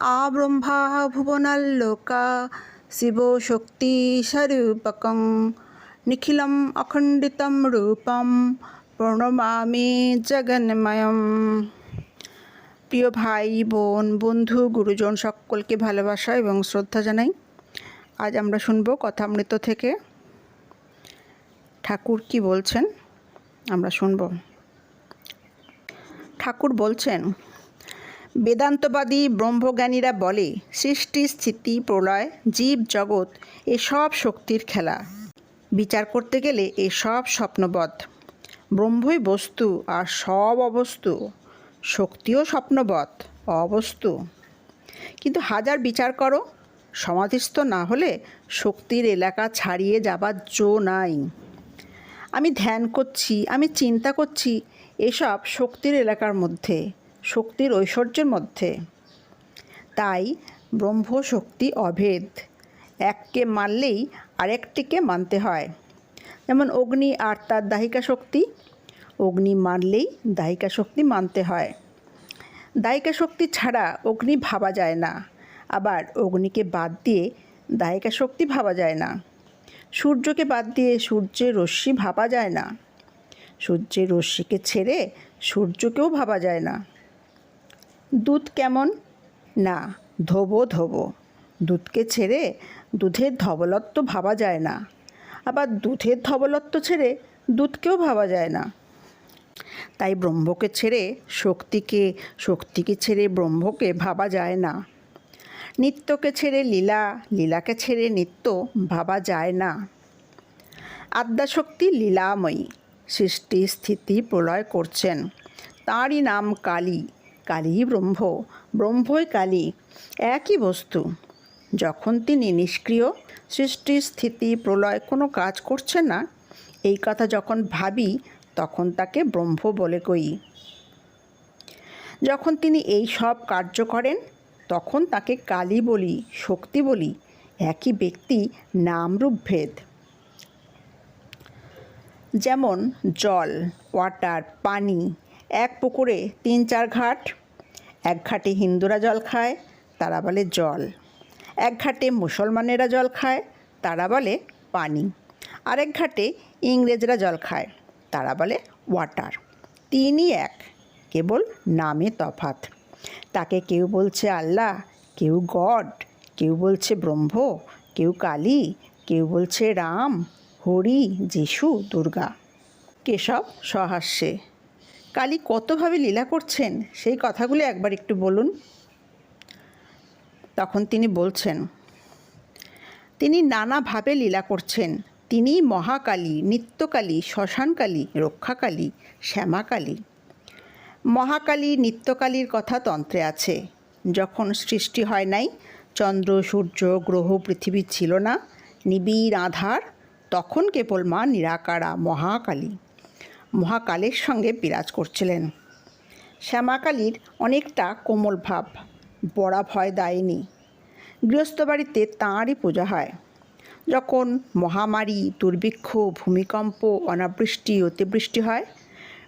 আব্রহ্মা ভুবনাল্লোকা শিব শক্তি স্বরূপকং নিখিলম অখণ্ডিতম রূপম প্রণমামি জগন্ময়ম প্রিয় ভাই বোন বন্ধু গুরুজন সকলকে ভালোবাসা এবং শ্রদ্ধা জানাই আজ আমরা শুনব কথামৃত থেকে ঠাকুর কি বলছেন আমরা শুনব ঠাকুর বলছেন বেদান্তবাদী ব্রহ্মজ্ঞানীরা বলে, সৃষ্টি, স্থিতি, প্রলয়, জীব, জগৎ, এসব শক্তির খেলা। বিচার করতে গেলে এসব স্বপ্নবধ। ব্রহ্মই বস্তু আর সব অবস্তু। শক্তিও স্বপ্নবধ, অবস্তু। কিন্তু হাজার বিচার করো, সমাধিস্থ না হলে শক্তির এলাকা ছাড়িয়ে যাবার জো নাই। আমি ধ্যান করছি, আমি চিন্তা করছি, এসব শক্তির এলাকার মধ্যে। শক্তির ঐশ্বর্যের মধ্যে। তাই ব্রহ্ম শক্তি অভেদ। এককে মানলেই আরেকটিকে মানতে হয়। যেমন অগ্নি আর তার দাহিকা শক্তি। অগ্নি মানলেই দাহিকা শক্তি মানতে হয়। দায়িকা শক্তি ছাড়া অগ্নি ভাবা যায় না। আবার অগ্নিকে বাদ দিয়ে দায়িকা শক্তি ভাবা যায় না। সূর্যকে বাদ দিয়ে সূর্যের রশ্মি ভাবা যায় না। সূর্যের রশ্মিকে ছেড়ে সূর্যকেও ভাবা যায় না। দুধ কেমন? না, ধোবো ধোবো। দুধকে ছেড়ে দুধের ধবলত্ব ভাবা যায় না। আবার দুধের ধবলত্ব ছেড়ে দুধকেও ভাবা যায় না। তাই ব্রহ্মকে ছেড়ে শক্তিকে শক্তিকে ছেড়ে ব্রহ্মকে ভাবা যায় না। নিত্যকে ছেড়ে লীলা, লীলাকে ছেড়ে নিত্য ভাবা যায় না। আদ্যাশক্তি লীলাময়ী, সৃষ্টি স্থিতি প্রলয় করছেন। তাঁরই নাম কালী। কালী ব্রহ্ম, ব্রহ্মই কালী, একই বস্তু। যখন তিনি নিষ্ক্রিয়, সৃষ্টি, স্থিতি, প্রলয় কোনো কাজ করছে না, এই কথা যখন ভাবি, তখন তাকে ব্রহ্ম বলে কই। যখন তিনি এই সব কার্য করেন, তখন তাকে কালী বলি, শক্তি বলি, একই ব্যক্তি নামরূপ ভেদ। যেমন জল, ওয়াটার, পানি এক পুকুরে তিন চার ঘাট, এক ঘাটে হিন্দুরা জল খায়, তারা বলে জল। এক ঘাটে মুসলমানেরা জল খায়, তারা বলে পানি। আরেক ঘাটে ইংরেজরা জল খায়, তারা বলে ওয়াটার। তিনই এক, কেবল নামে তফাত তাকে কেউ বলছে আল্লাহ, কেউ গড, কেউ বলছে ব্রহ্ম, কেউ কালী, কেউ বলছে রাম, হরি, যিশু, দুর্গা। কেশব সহাস্যে। কালী কতভাবে লীলা করছেন, সেই কথাগুলি একবার একটু বলুন। তখন তিনি বলছেন, তিনি নানাভাবে লীলা করছেন। তিনি মহাকালী, নিত্যকালী, শ্মশানকালী, রক্ষাকালী, শ্যামাকালী। মহাকালী, নিত্যকালীর কথা তন্ত্রে আছে। যখন সৃষ্টি হয় নাই, চন্দ্র, সূর্য, গ্রহ, পৃথিবী ছিল না, নিবিড় আধার, তখন কেবল মা নিরাকারা, মহাকালী। মহাকালের সঙ্গে বিরাজ করছিলেন। শ্যামাকালীর অনেকটা কোমল ভাব, বড়া ভয় দেয়নি। গৃহস্থ বাড়িতে তাঁরই পূজা হয়। যখন মহামারী, দুর্ভিক্ষ, ভূমিকম্প, অনাবৃষ্টি, অতিবৃষ্টি হয়,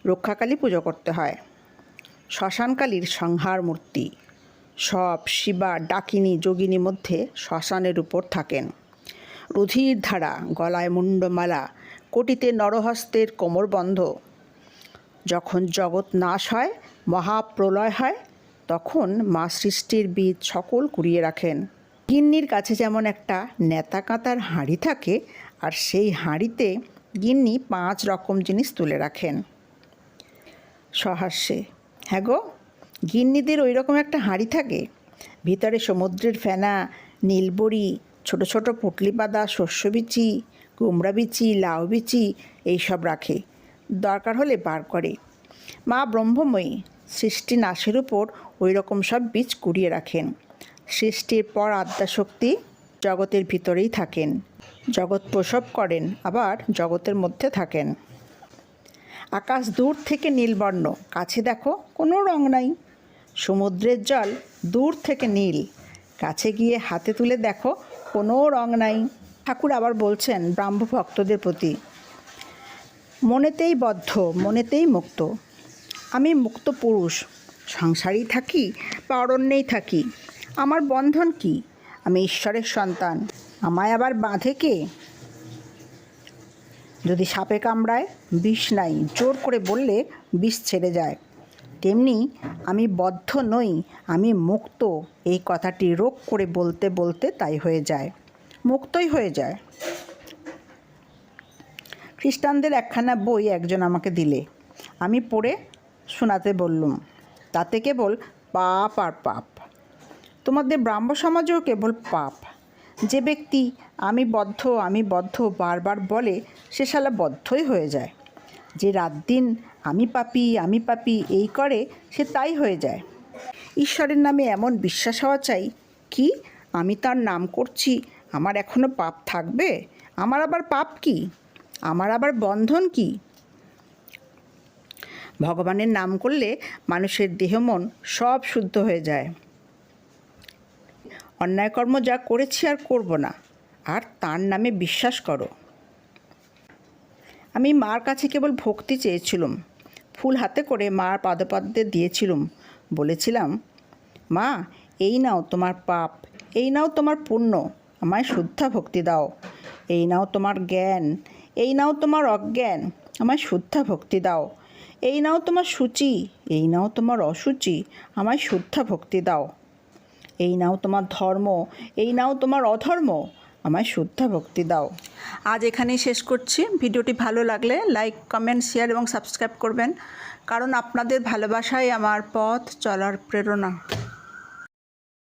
রক্ষাকালী পুজো করতে হয়। শ্মশানকালীর সংহার মূর্তি, সব শিবা, ডাকিনী যোগিনী মধ্যে শ্মশানের উপর থাকেন। রুধির ধারা গলায় মুন্ডমালা কোটিতে নরহস্তের কোমরবন্ধ যখন জগৎ নাশ হয়, মহাপ্রলয় হয়, তখন মা সৃষ্টির বীজ সকল কুড়িয়ে রাখেন। গিন্নির কাছে যেমন একটা নেতা কাঁতার হাঁড়ি থাকে, আর সেই হাঁড়িতে গিন্নি পাঁচ রকম জিনিস তুলে রাখেন। সহাস্যে হ্যাঁ গো, গিন্নিদের ওই রকম একটা হাঁড়ি থাকে। ভিতরে সমুদ্রের ফেনা, নীলবড়ি, ছোট ছোট পুটলি পাতা শস্য বিচি কুমড়া বিচি, লাউ বিচি এইসব রাখে। দরকার হলে বার করে। মা ব্রহ্মময়ী সৃষ্টি নাশের উপর ওই রকম সব বীজ কুড়িয়ে রাখেন। সৃষ্টির পর আদ্যাশক্তি জগতের ভিতরেই থাকেন। জগৎ প্রসব করেন, আবার জগতের মধ্যে থাকেন। আকাশ দূর থেকে নীলবর্ণ, কাছে দেখো কোনো রং নাই। সমুদ্রের জল দূর থেকে নীল, কাছে গিয়ে হাতে তুলে দেখো কোনো রং নাই। ঠাকুর আবার বলছেন ব্রাহ্ম ভক্তদের প্রতি, মনেতেই বদ্ধ, মনেতেই মুক্ত। আমি মুক্ত পুরুষ, সংসারেই থাকি বা অরণ্যেই থাকি, আমার বন্ধন কি? আমি ঈশ্বরের সন্তান, আমায় আবার বাঁধে কে? যদি সাপে কামড়ায়, বিষ নাই, জোর করে বললে বিষ ছেড়ে যায়। তেমনি আমি বদ্ধ নই, আমি মুক্ত, এই কথাটি রোগ করে বলতে বলতে তাই হয়ে যায়। মুক্তই হয়ে যায়। খ্রিস্টানদের একখানা বই একজন আমাকে দিলে। আমি পড়ে শোনাতে বললুম, তাতে কেবল পাপ আর পাপ। তোমাদের ব্রাহ্ম সমাজেও কেবল পাপ। যে ব্যক্তি আমি বদ্ধ আমি বদ্ধ বারবার বলে, সে শালা বদ্ধই হয়ে যায়। যে রাত দিন আমি পাপি আমি পাপি এই করে, সে তাই হয়ে যায়। ঈশ্বরের নামে এমন বিশ্বাস হওয়া চাই কি? আমি তার নাম করছি আমার এখনও পাপ থাকবে? আমার আবার পাপ কি? আমার আবার বন্ধন কি? ভগবানের নাম করলে মানুষের দেহ মন সব শুদ্ধ হয়ে যায়। অন্যায় কর্ম যা করেছি আর করব না, আর তার নামে বিশ্বাস করো। আমি মার কাছে কেবল ভক্তি চেয়েছিলাম, ফুল হাতে করে মার পাদপদ্মে দিয়েছিলাম, বলেছিলাম, মা, এই নাও তোমার পাপ, এই নাও তোমার পুণ্য আমায় শুদ্ধা ভক্তি দাও। এই নাও তোমার জ্ঞান, এই নাও তোমার অজ্ঞান, আমায় শুদ্ধা ভক্তি দাও। এই নাও তোমার সূচি, এই নাও তোমার অসুচি, আমায় শুদ্ধা ভক্তি দাও। এই নাও তোমার ধর্ম, এই নাও তোমার অধর্ম, আমায় শুদ্ধা ভক্তি দাও। আজ এখানেই শেষ করছি। ভিডিওটি ভালো লাগলে লাইক, কমেন্ট, শেয়ার এবং সাবস্ক্রাইব করবেন। কারণ আপনাদের ভালোবাসাই আমার পথ চলার প্রেরণা।